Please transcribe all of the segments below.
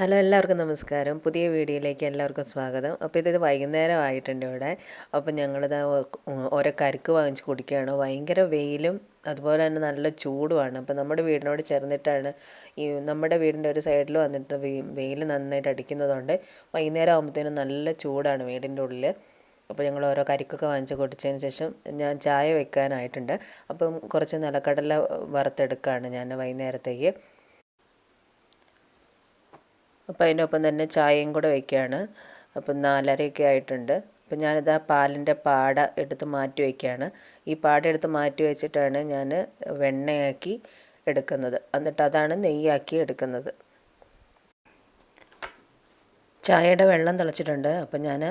Hello എല്ലാവർക്കും നമസ്കാരം. പുതിയ വീഡിയോയിലേക്ക് എല്ലാവർക്കും സ്വാഗതം. അപ്പോൾ ഇത് വൈകുന്നേരം ആയിട്ടുണ്ട് ഇവിടെ. അപ്പോൾ ഞങ്ങളിത് ഓരോ കരുക്ക് വാങ്ങിച്ച് കുടിക്കുകയാണ്. ഭയങ്കര വെയിലും അതുപോലെ തന്നെ നല്ല ചൂടുമാണ്. അപ്പോൾ നമ്മുടെ വീടിനോട് ചേർന്നിട്ടാണ് ഈ നമ്മുടെ വീടിന്റെ ഒരു സൈഡിൽ വന്നിട്ട് വെയിൽ നന്നായിട്ട് അടിക്കുന്നതുകൊണ്ട് വൈകുന്നേരം ആകുമ്പോഴത്തേനും നല്ല ചൂടാണ് വീടിന്റെ ഉള്ളിൽ. അപ്പോൾ ഞങ്ങൾ ഓരോ കരിക്കൊക്കെ വാങ്ങിച്ച് കൊടുത്തതിന് ശേഷം ഞാൻ ചായ വെക്കാനായിട്ടുണ്ട്. അപ്പം കുറച്ച് നിലക്കടല വറുത്തെടുക്കുകയാണ് ഞാൻ വൈകുന്നേരത്തേക്ക്. അപ്പോൾ അതിനൊപ്പം തന്നെ ചായയും കൂടെ വയ്ക്കുകയാണ് അപ്പം നാലരയൊക്കെ ആയിട്ടുണ്ട്. അപ്പം ഞാനിത് ആ പാലിന്റെ പാട എടുത്ത് മാറ്റി വയ്ക്കുകയാണ് ഈ പാട എടുത്ത് മാറ്റി വെച്ചിട്ടാണ് ഞാൻ വെണ്ണയാക്കി എടുക്കുന്നത്. എന്നിട്ട് അതാണ് നെയ്യാക്കി എടുക്കുന്നത്. ചായയുടെ വെള്ളം തിളച്ചിട്ടുണ്ട്. അപ്പം ഞാൻ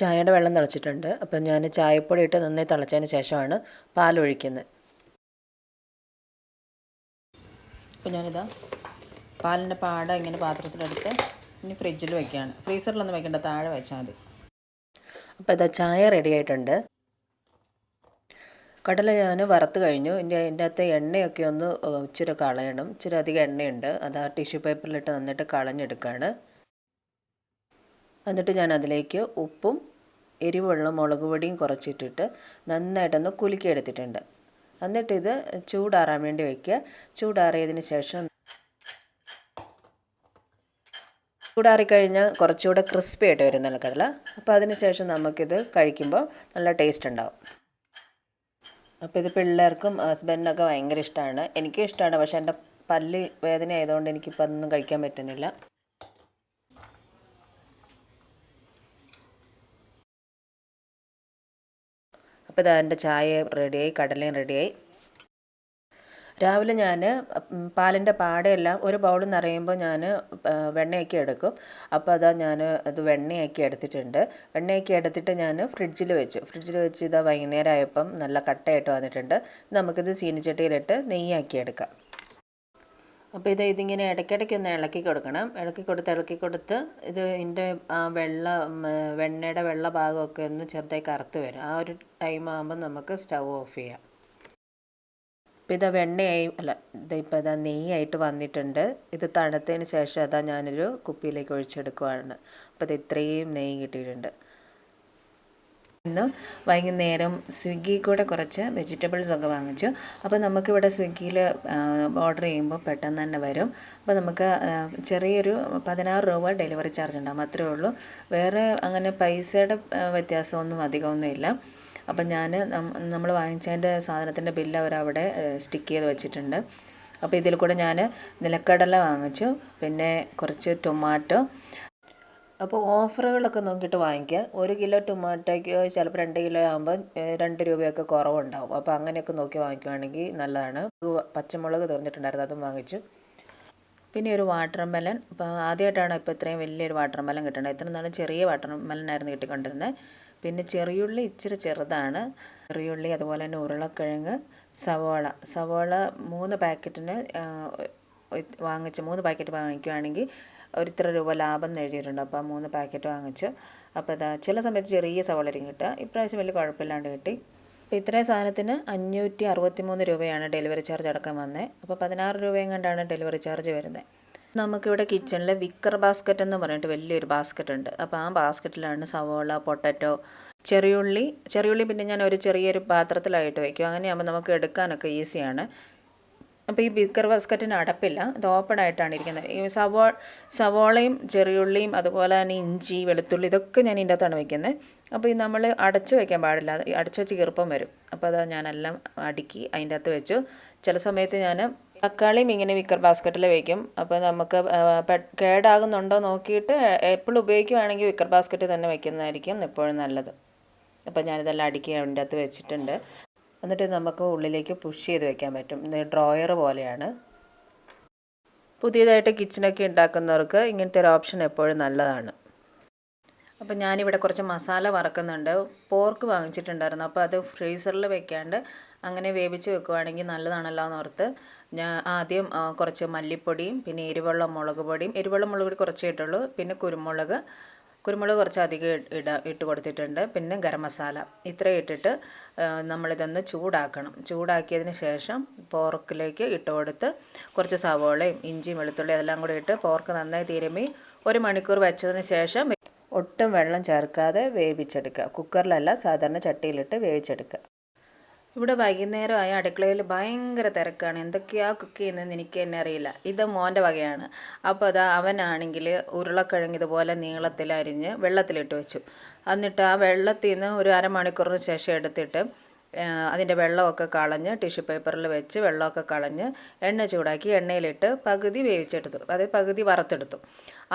ചായയുടെ വെള്ളം തിളച്ചിട്ടുണ്ട്. അപ്പം ഞാൻ ചായപ്പൊടി ഇട്ട് നന്നായി തിളച്ചതിന് ശേഷമാണ് പാലൊഴിക്കുന്നത്. അപ്പം ഞാനിതാ പാലിന്റെ പാട ഇങ്ങനെ പാത്രത്തിലെടുത്ത് ഇനി ഫ്രിഡ്ജിൽ വെക്കുകയാണ്. ഫ്രീസറിലൊന്നും വെക്കേണ്ട താഴെ വെച്ചാൽ മതി. അപ്പോൾ ഇതാ ചായ റെഡി ആയിട്ടുണ്ട്. കടല ഞാൻ വറുത്ത് കഴിഞ്ഞു. ഇനി അതിന്റെ അകത്ത് എണ്ണയൊക്കെ ഒന്ന് ഇച്ചിരി കളയണം. ഇച്ചിരി അധികം എണ്ണയുണ്ട്. അത് ആ ടിഷ്യൂ പേപ്പറിലിട്ട് നന്നിട്ട് കളഞ്ഞെടുക്കുകയാണ്. എന്നിട്ട് ഞാൻ അതിലേക്ക് ഉപ്പും എരിവുള്ള മുളക് പൊടിയും കുറച്ചിട്ടിട്ട് നന്നായിട്ടൊന്ന് കുലുക്കിയെടുത്തിട്ടുണ്ട്. എന്നിട്ട് ഇത് ചൂടാറാൻ വേണ്ടി വയ്ക്കുക ചൂടാറിയതിന് ശേഷം ചൂടാറിക്കഴിഞ്ഞാൽ കുറച്ചുകൂടെ ക്രിസ്പി ആയിട്ട് വരും നിലക്കടല. അപ്പോൾ അതിനുശേഷം നമുക്കിത് കഴിക്കുമ്പോൾ നല്ല ടേസ്റ്റ് ഉണ്ടാവും. അപ്പോൾ ഇത് പിള്ളേർക്കും ഹസ്ബൻഡിനൊക്കെ ഭയങ്കര ഇഷ്ടമാണ്. എനിക്കും ഇഷ്ടമാണ്. പക്ഷേ എന്റെ പല്ല് വേദന ആയതുകൊണ്ട് എനിക്കിപ്പോൾ അതൊന്നും കഴിക്കാൻ പറ്റുന്നില്ല. അപ്പോൾ ഇതാ എന്റെ ചായ റെഡിയായി കടലയും റെഡിയായി രാവിലെ ഞാൻ പാലിന്റെ പാടയെല്ലാം ഒരു ബൗൾ നിറയുമ്പോൾ ഞാൻ വെണ്ണയാക്കി എടുക്കും. അപ്പോൾ അതാ ഞാൻ അത് വെണ്ണയാക്കി എടുത്തിട്ടുണ്ട്. വെണ്ണയാക്കി എടുത്തിട്ട് ഞാൻ ഫ്രിഡ്ജിൽ വെച്ചു. ഫ്രിഡ്ജിൽ വെച്ച് ഇതാ വൈകുന്നേരം ആയപ്പം നല്ല കട്ടയായിട്ട് വന്നിട്ടുണ്ട്. നമുക്കിത് ചീനിച്ചട്ടിയിലിട്ട് നെയ്യാക്കി എടുക്കാം. അപ്പോൾ ഇത് ഇതിങ്ങനെ ഇടയ്ക്കിടയ്ക്ക് ഒന്ന് ഇളക്കി കൊടുക്കണം. ഇളക്കി കൊടുത്ത് ഇളക്കി കൊടുത്ത് ഇത് ഇതിന്റെ ആ വെള്ള വെണ്ണയുടെ വെള്ള ഭാഗമൊക്കെ ഒന്ന് ചെറുതായി കറുത്ത് വരും. ആ ഒരു ടൈം ആകുമ്പോൾ നമുക്ക് സ്റ്റൗ ഓഫ് ചെയ്യാം. ഇപ്പോൾ ഇതാ വെണ്ണയായി അല്ല ഇത് ഇപ്പോൾ ഇതാ നെയ്യായിട്ട് വന്നിട്ടുണ്ട്. ഇത് തണുത്തതിന് ശേഷം അതാ ഞാനൊരു കുപ്പിയിലേക്ക് ഒഴിച്ചെടുക്കുവാണ്. അപ്പോൾ ഇത് ഇത്രയും നെയ്യ് കിട്ടിയിട്ടുണ്ട്. ഇന്ന് വൈകുന്നേരം സ്വിഗ്ഗി കൂടെ കുറച്ച് വെജിറ്റബിൾസ് ഒക്കെ വാങ്ങിച്ചു. അപ്പോൾ നമുക്കിവിടെ സ്വിഗ്ഗിയിൽ ഓർഡർ ചെയ്യുമ്പോൾ പെട്ടെന്ന് തന്നെ വരും. അപ്പോൾ നമുക്ക് ചെറിയൊരു പതിനാറ് രൂപ ഡെലിവറി ചാർജ് ഉണ്ടാകും അത്രേ ഉള്ളൂ. വേറെ അങ്ങനെ പൈസയുടെ വ്യത്യാസമൊന്നും അധികമൊന്നുമില്ല. അപ്പം ഞാൻ നമ്മൾ വാങ്ങിച്ചതിന്റെ സാധനത്തിന്റെ ബില്ല് അവരവിടെ സ്റ്റിക്ക് ചെയ്ത് വെച്ചിട്ടുണ്ട്. അപ്പോൾ ഇതിൽ കൂടെ ഞാൻ നിലക്കടല വാങ്ങിച്ചു പിന്നെ കുറച്ച് ടൊമാറ്റോ. അപ്പോൾ ഓഫറുകളൊക്കെ നോക്കിയിട്ട് വാങ്ങിക്കുക. ഒരു കിലോ ടൊമാറ്റോയ്ക്ക് ചിലപ്പോൾ രണ്ട് കിലോ ആകുമ്പോൾ രണ്ട് രൂപയൊക്കെ കുറവുണ്ടാവും. അപ്പോൾ അങ്ങനെയൊക്കെ നോക്കി വാങ്ങിക്കുവാണെങ്കിൽ നല്ലതാണ്. പച്ചമുളക് തീർന്നിട്ടുണ്ടായിരുന്നു അതും വാങ്ങിച്ചു. പിന്നെ ഒരു വാട്ടർ മെലൻ അപ്പോൾ ആദ്യമായിട്ടാണ് ഇപ്പോൾ ഇത്രയും വലിയൊരു വാട്ടർ മെലൻ കിട്ടുന്നത് ഇത്ര നാളും ചെറിയ വാട്ടർ മെലനായിരുന്നു കിട്ടിക്കൊണ്ടിരുന്നത്. പിന്നെ ചെറിയുള്ളി ഇച്ചിരി ചെറുതാണ്. ചെറിയുള്ളി അതുപോലെ തന്നെ ഉരുളക്കിഴങ്ങ് സവോള. സവോള മൂന്ന് പാക്കറ്റിന് വാങ്ങിച്ച് മൂന്ന് പാക്കറ്റ് വാങ്ങിക്കുകയാണെങ്കിൽ ഒരു ഇത്ര രൂപ ലാഭം എന്ന് എഴുതിയിട്ടുണ്ട്. അപ്പോൾ മൂന്ന് പാക്കറ്റ് വാങ്ങിച്ചു അപ്പോൾ ഇതാ ചില സമയത്ത് ചെറിയ സവോളയും കിട്ടുക. ഇപ്രാവശ്യം വലിയ കുഴപ്പമില്ലാണ്ട് കിട്ടി. അപ്പോൾ ഇത്രയും സാധനത്തിന് അഞ്ഞൂറ്റി അറുപത്തി മൂന്ന് രൂപയാണ് ഡെലിവറി ചാർജ് അടക്കം വന്നത് അപ്പോൾ പതിനാറ് രൂപയും കണ്ടാണ് ഡെലിവറി ചാർജ് വരുന്നത് നമുക്കിവിടെ കിച്ചണിൽ വിക്കർ ബാസ്ക്കറ്റ് എന്ന് പറഞ്ഞിട്ട് വലിയൊരു ബാസ്ക്കറ്റ് ഉണ്ട്. അപ്പോൾ ആ ബാസ്ക്കറ്റിലാണ് സവോള പൊട്ടറ്റോ ചെറിയുള്ളി ചെറിയുള്ളി പിന്നെ ഞാൻ ഒരു ചെറിയൊരു പാത്രത്തിലായിട്ട് വയ്ക്കും അങ്ങനെയാകുമ്പോൾ നമുക്ക് എടുക്കാനൊക്കെ ഈസിയാണ്. അപ്പോൾ ഈ ബിക്കർ ബാസ്ക്കറ്റിന് അടപ്പില്ല. ഇത് ഓപ്പൺ ആയിട്ടാണ് ഇരിക്കുന്നത്. ഈ സവോ സവോളയും ചെറിയുള്ളിയും അതുപോലെ തന്നെ ഇഞ്ചി വെളുത്തുള്ളി ഇതൊക്കെ ഞാൻ ഇതിന്റെ അകത്താണ് വയ്ക്കുന്നത് അപ്പോൾ ഈ നമ്മൾ അടച്ച് വയ്ക്കാൻ പാടില്ല. അടച്ച് വെച്ച് കീർപ്പം വരും. അപ്പോൾ അത് ഞാനെല്ലാം അടുക്കി അതിന്റെ അകത്ത് വെച്ചു. ചില സമയത്ത് ഞാൻ തക്കാളിയും ഇങ്ങനെ വിക്കർ ബാസ്ക്കറ്റിൽ വയ്ക്കും അപ്പോൾ നമുക്ക് കേടാകുന്നുണ്ടോ നോക്കിയിട്ട് എപ്പോഴും ഉപയോഗിക്കുകയാണെങ്കിൽ വിക്കർ ബാസ്ക്കറ്റിൽ തന്നെ വയ്ക്കുന്നതായിരിക്കും എപ്പോഴും നല്ലത്. അപ്പോൾ ഞാനിതെല്ലാം അടുക്കി അതിന്റെ അകത്ത് വെച്ചിട്ടുണ്ട്. എന്നിട്ട് നമുക്ക് ഉള്ളിലേക്ക് പുഷ് ചെയ്ത് വെക്കാൻ പറ്റും. ഡ്രോയർ പോലെയാണ്. പുതിയതായിട്ട് കിച്ചണൊക്കെ ഉണ്ടാക്കുന്നവർക്ക് ഇങ്ങനത്തെ ഒരു ഓപ്ഷൻ എപ്പോഴും നല്ലതാണ്. അപ്പോൾ ഞാനിവിടെ കുറച്ച് മസാല വറക്കുന്നുണ്ട്. പോർക്ക് വാങ്ങിച്ചിട്ടുണ്ടായിരുന്നു. അപ്പോൾ അത് ഫ്രീസറിൽ വെക്കാണ്ട് അങ്ങനെ വേവിച്ച് വെക്കുവാണെങ്കിൽ നല്ലതാണല്ലോ എന്ന് ഓർത്ത് ഞാൻ ആദ്യം കുറച്ച് മല്ലിപ്പൊടിയും പിന്നെ എരിവെള്ള മുളക് പൊടിയും എരിവെള്ള മുളക് പൊടി കുറച്ചേ ഇട്ടുള്ളൂ. പിന്നെ കുരുമുളക് കുരുമുളക് കുറച്ച് അധികം ഇട ഇട്ട് കൊടുത്തിട്ടുണ്ട്. പിന്നെ ഗരം മസാല ഇത്രയും ഇട്ടിട്ട് നമ്മളിതൊന്ന് ചൂടാക്കണം. ചൂടാക്കിയതിന് ശേഷം പോർക്കിലേക്ക് ഇട്ട് കൊടുത്ത് കുറച്ച് സവോളയും ഇഞ്ചിയും വെളുത്തുള്ളി അതെല്ലാം കൂടി ഇട്ട് പോർക്ക് നന്നായി തിരുമ്മി ഒരു മണിക്കൂർ വെച്ചതിന് ശേഷം ഒട്ടും വെള്ളം ചേർക്കാതെ വേവിച്ചെടുക്കുക. കുക്കറിലല്ല സാധാരണ ചട്ടിയിലിട്ട് വേവിച്ചെടുക്കുക. ഇവിടെ വൈകുന്നേരമായ അടുക്കളയിൽ ഭയങ്കര തിരക്കാണ്. എന്തൊക്കെയാ കുക്ക് ചെയ്യുന്നതെന്ന് എനിക്ക് തന്നെ അറിയില്ല. ഇത് മോന്റെ വകയാണ്. അപ്പോൾ അതാ അവനാണെങ്കിൽ ഉരുളക്കിഴങ്ങ് ഇതുപോലെ നീളത്തിൽ അരിഞ്ഞ് വെള്ളത്തിലിട്ട് വെച്ചു. എന്നിട്ട് ആ വെള്ളത്തിൽ നിന്ന് ഒരു അരമണിക്കൂറിന് ശേഷം എടുത്തിട്ട് അതിന്റെ വെള്ളമൊക്കെ കളഞ്ഞ് ടിഷ്യൂ പേപ്പറിൽ വെച്ച് വെള്ളമൊക്കെ കളഞ്ഞ് എണ്ണ ചൂടാക്കി എണ്ണയിലിട്ട് പകുതി വേവിച്ചെടുത്തു. അതായത് പകുതി വറുത്തെടുത്തു.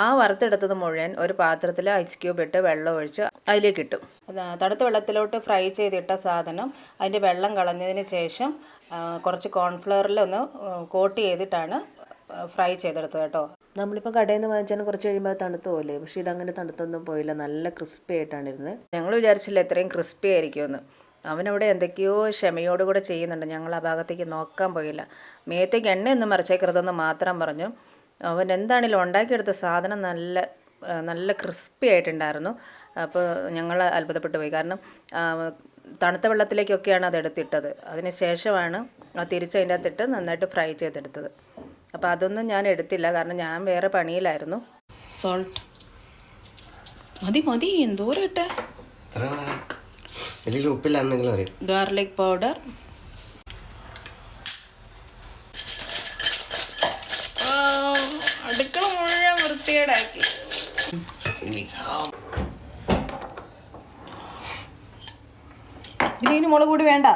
ആ വറുത്തെടുത്തത് മുഴുവൻ ഒരു പാത്രത്തിൽ ഐസ് ക്യൂബ് ഇട്ട് വെള്ളം ഒഴിച്ച് അതിലേക്ക് ഇട്ടു. തടുത്ത തണുത്ത വെള്ളത്തിലോട്ട് ഫ്രൈ ചെയ്തിട്ട സാധനം അതിന്റെ വെള്ളം കളഞ്ഞതിന് ശേഷം കുറച്ച് കോൺഫ്ലവറിൽ ഒന്ന് കോട്ട് ചെയ്തിട്ടാണ് ഫ്രൈ ചെയ്തെടുത്തത് കേട്ടോ. നമ്മളിപ്പോൾ കടയിൽ നിന്ന് വാങ്ങിച്ചാൽ കുറച്ച് കഴിയുമ്പോൾ അത് തണുത്ത് പോലെ പക്ഷേ ഇതങ്ങനെ തണുത്തൊന്നും പോയില്ല. നല്ല ക്രിസ്പി ആയിട്ടാണ് ഇരുന്നത്. ഞങ്ങൾ വിചാരിച്ചില്ല ഇത്രയും ക്രിസ്പി ആയിരിക്കുമെന്ന്. അവനവിടെ എന്തൊക്കെയോ ക്ഷമയോടുകൂടെ ചെയ്യുന്നുണ്ട്. ഞങ്ങൾ ആ ഭാഗത്തേക്ക് നോക്കാൻ പോയില്ല. മേത്തേക്ക് എണ്ണയൊന്നും മറിച്ചേക്കരുതെന്ന് മാത്രം പറഞ്ഞു. അവൻ എന്താണെങ്കിലും ഉണ്ടാക്കിയെടുത്ത സാധനം നല്ല നല്ല ക്രിസ്പി ആയിട്ടുണ്ടായിരുന്നു. അപ്പോൾ ഞങ്ങൾ അത്ഭുതപ്പെട്ടു പോയി. കാരണം തണുത്ത വെള്ളത്തിലേക്കൊക്കെയാണ് അത് എടുത്തിട്ടത്. അതിന് ശേഷമാണ് ആ തിരിച്ച് അതിന്റെ അകത്തിട്ട് നന്നായിട്ട് ഫ്രൈ ചെയ്തെടുത്തത്. അപ്പോൾ അതൊന്നും ഞാൻ എടുത്തില്ല. കാരണം ഞാൻ വേറെ പണിയിലായിരുന്നു. സോൾട്ട് മതി മതി. എന്തോരം ഇട്ടേ? അത്ര വലിയ ഉപ്പില്ലാന്നെങ്കിലും അറിയാം ഗാർലിക് പൗഡർ അടുക്കള വൃത്തികേടാക്കി ഇനി ഇതിന് മുളക് കൂടി വേണ്ട.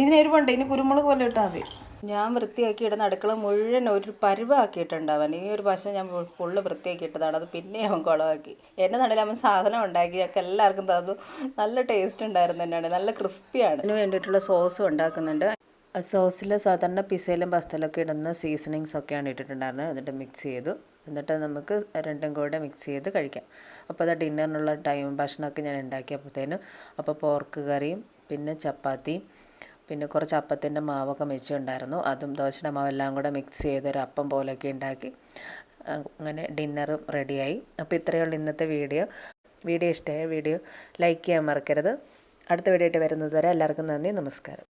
ഇതിന് എരിവുണ്ട്. ഇനി കുരുമുളക് പോലെ ഇട്ടാൽ മതി. ഞാൻ വൃത്തിയാക്കി ഇടുന്ന അടുക്കള മുഴുവൻ ഒരു പരുവാക്കിയിട്ടുണ്ട് അവൻ. ഈ ഒരു പശു ഞാൻ ഫുള്ള് വൃത്തിയാക്കി ഇട്ടതാണ്. അത് പിന്നെ അവൻ കുളമാക്കി. എന്റെ നടുവിൽ അവൻ സാധനം ഉണ്ടാക്കി. ഒക്കെ എല്ലാവർക്കും തന്നു. നല്ല ടേസ്റ്റ് ഉണ്ടായിരുന്നു തന്നെയാണ് നല്ല ക്രിസ്പിയാണ് അതിന് വേണ്ടിയിട്ടുള്ള സോസും ഉണ്ടാക്കുന്നുണ്ട്. സോസിൽ സാധാരണ പിസയിലും പസ്തലൊക്കെ ഇടുന്ന സീസണിങ്സ് ഒക്കെയാണ് ഇട്ടിട്ടുണ്ടായിരുന്നത്. എന്നിട്ട് മിക്സ് ചെയ്തു. എന്നിട്ട് നമുക്ക് രണ്ടും കൂടെ മിക്സ് ചെയ്ത് കഴിക്കാം. അപ്പോൾ അത് ഡിന്നറിനുള്ള ടൈം ഭക്ഷണമൊക്കെ ഞാൻ ഉണ്ടാക്കിയപ്പോഴത്തേനും അപ്പോൾ പോർക്ക് കറിയും പിന്നെ ചപ്പാത്തിയും പിന്നെ കുറച്ച് അപ്പത്തിന്റെ മാവൊക്കെ മെച്ചുണ്ടായിരുന്നു അതും ദോശയുടെ മാവെല്ലാം കൂടെ മിക്സ് ചെയ്ത് ഒരു അപ്പം പോലെയൊക്കെ ഉണ്ടാക്കി. അങ്ങനെ ഡിന്നറും റെഡിയായി അപ്പോൾ ഇത്രയേ ഉള്ളൂ ഇന്നത്തെ വീഡിയോ. വീഡിയോ ഇഷ്ടമായ വീഡിയോ ലൈക്ക് ചെയ്യാൻ മറക്കരുത്. അടുത്ത വീഡിയോ ആയിട്ട് വരുന്നത് വരെ എല്ലാവർക്കും നന്ദി. നമസ്കാരം.